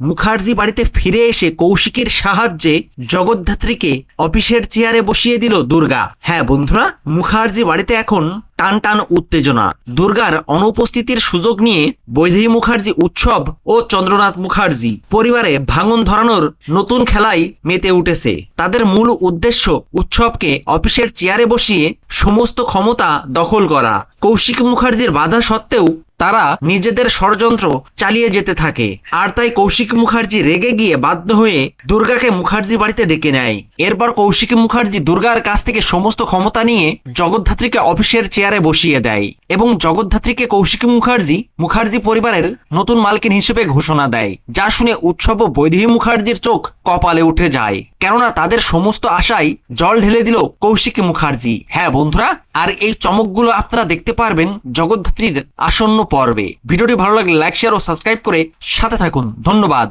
মুখার্জি বাড়িতে ফিরে এসে কৌশিকের সাহায্যে জগদ্ধাত্রীকে অফিসের চেয়ারে বসিয়ে দিল দুর্গা। হ্যাঁ বন্ধুরা, মুখার্জি বাড়িতে এখন টান টান উত্তেজনা। দুর্গার অনুপস্থিতির সুযোগ নিয়ে বৈধী মুখার্জি উৎসব ও চন্দ্রনাথ মুখার্জি পরিবারে ভাঙন ধরানোর নতুন খেলায় মেতে উঠেছে। তাদের মূল উদ্দেশ্য উৎসবকে অফিসের চেয়ারে বসিয়ে সমস্ত ক্ষমতা দখল করা। কৌশিক মুখার্জির বাধা সত্ত্বেও তারা নিজেদের ষড়যন্ত্র চালিয়ে যেতে থাকে। আর তাই কৌশিক মুখার্জি রেগে গিয়ে বাধ্য হয়ে দুর্গাকে মুখার্জি বাড়িতে ডেকে নেয়। এরপর কৌশিক মুখার্জি দুর্গার কাছ থেকে সমস্ত ক্ষমতা নিয়ে জগদ্ধাত্রীকে অফিসের চেয়ারে বসিয়ে দেয় এবং জগদ্ধাত্রীকে কৌশিক মুখার্জি মুখার্জি পরিবারের নতুন মালকিন হিসেবে ঘোষণা দেয়, যা শুনে উৎসব বৈদেহী মুখার্জির চোখ কপালে উঠে যায়। কেননা তাদের সমস্ত আশাই জল ঢেলে দিল কৌশিক মুখার্জি। হ্যাঁ বন্ধুরা আর এই চমকগুলো আপনারা দেখতে পারবেন জগদ্ধাত্রীর আসন্ন পর্বে। ভিডিওটি ভালো লাগলে লাইক শেয়ার ও সাবস্ক্রাইব করে সাথে থাকুন। ধন্যবাদ।